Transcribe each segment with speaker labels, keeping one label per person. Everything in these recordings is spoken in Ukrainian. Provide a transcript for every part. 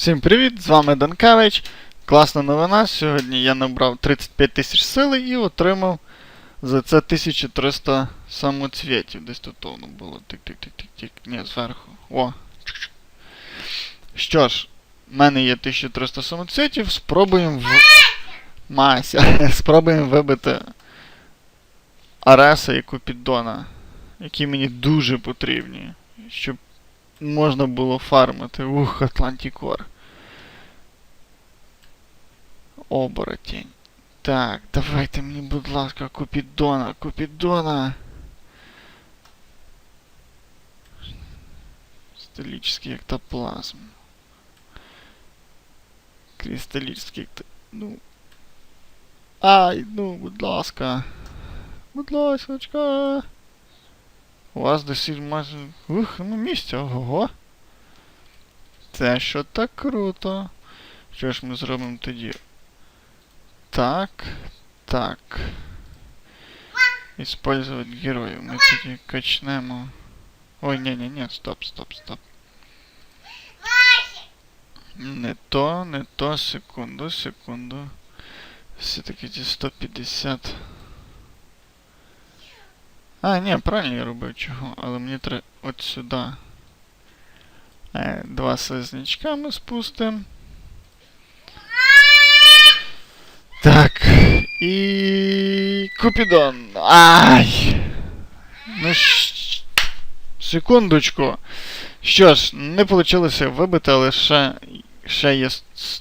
Speaker 1: Всім привіт! З вами Данкевич. Класна новина. Сьогодні я набрав 35 тисяч сили і отримав за це 1300 самоцвітів. Десь тут воно було. Тик-тик-тик-тик-тик. Ні, зверху. О. Що ж, в мене є 1300 самоцвітів. Спробуємо в. Мася. Спробуємо вибити Ареса і Купідона, які мені дуже потрібні, щоб можна було фармити. Ух, Атлантікор. Оборотень. Так, давайте мені, будь ласка, Купідона, Купідона. Кристаллический эктоплазм. Кристаллический екто... Ну. Ай, ну, будь ласка. Будь ласочка. У вас десь майже. Ух, ну місця, ого. Це що так круто. Що ж ми зробимо тоді? Так, так. Использовать героїв. Ми тоді качнемо. Ой, ні, ні, ні, стоп, стоп, стоп. Не то, не то, секунду, секунду. Все-таки ці 150. А, ні, правильно я робив чого, але мені треба от сюди. Е, два слизнячка ми спустимо. Так. І. Купідон. Ай! Ну щ... Секундочку. Що ж, не вийшло вибити, але ще, ще є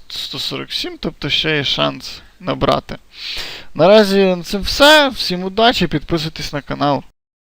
Speaker 1: 147, тобто ще є шанс набрати. Наразі це все. Всім удачі, підписуйтесь на канал.